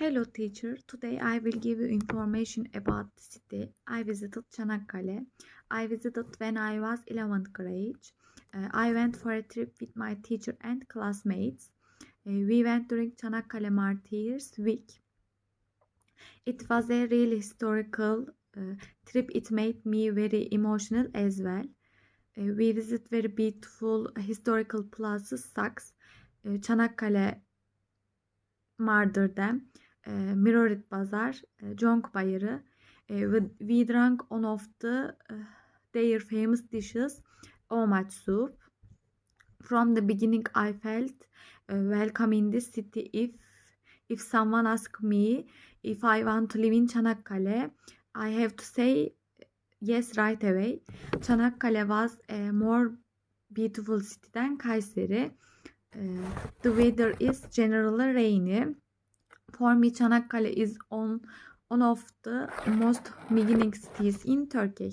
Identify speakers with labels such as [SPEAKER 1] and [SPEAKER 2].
[SPEAKER 1] Hello teacher, today I will give you information about the city. I visited Çanakkale. I visited when I was 11th grade. Uh, I went for a trip with my teacher and classmates. Uh, we went during Çanakkale Martyrs Week. It was a really historical uh, trip. It made me very emotional as well. Uh, we visit very beautiful historical places, Saks, uh, Çanakkale Mardır'da, e, Mirorit Bazar, e, Conk Bayırı. E, we, drank one of the uh, their famous dishes, Omat soup. From the beginning, I felt uh, welcome in this city. If if someone ask me if I want to live in Çanakkale, I have to say yes right away. Çanakkale was a more beautiful city than Kayseri. Uh, the weather is generally rainy. For me, Çanakkale is on one of the most beginning cities in Turkey.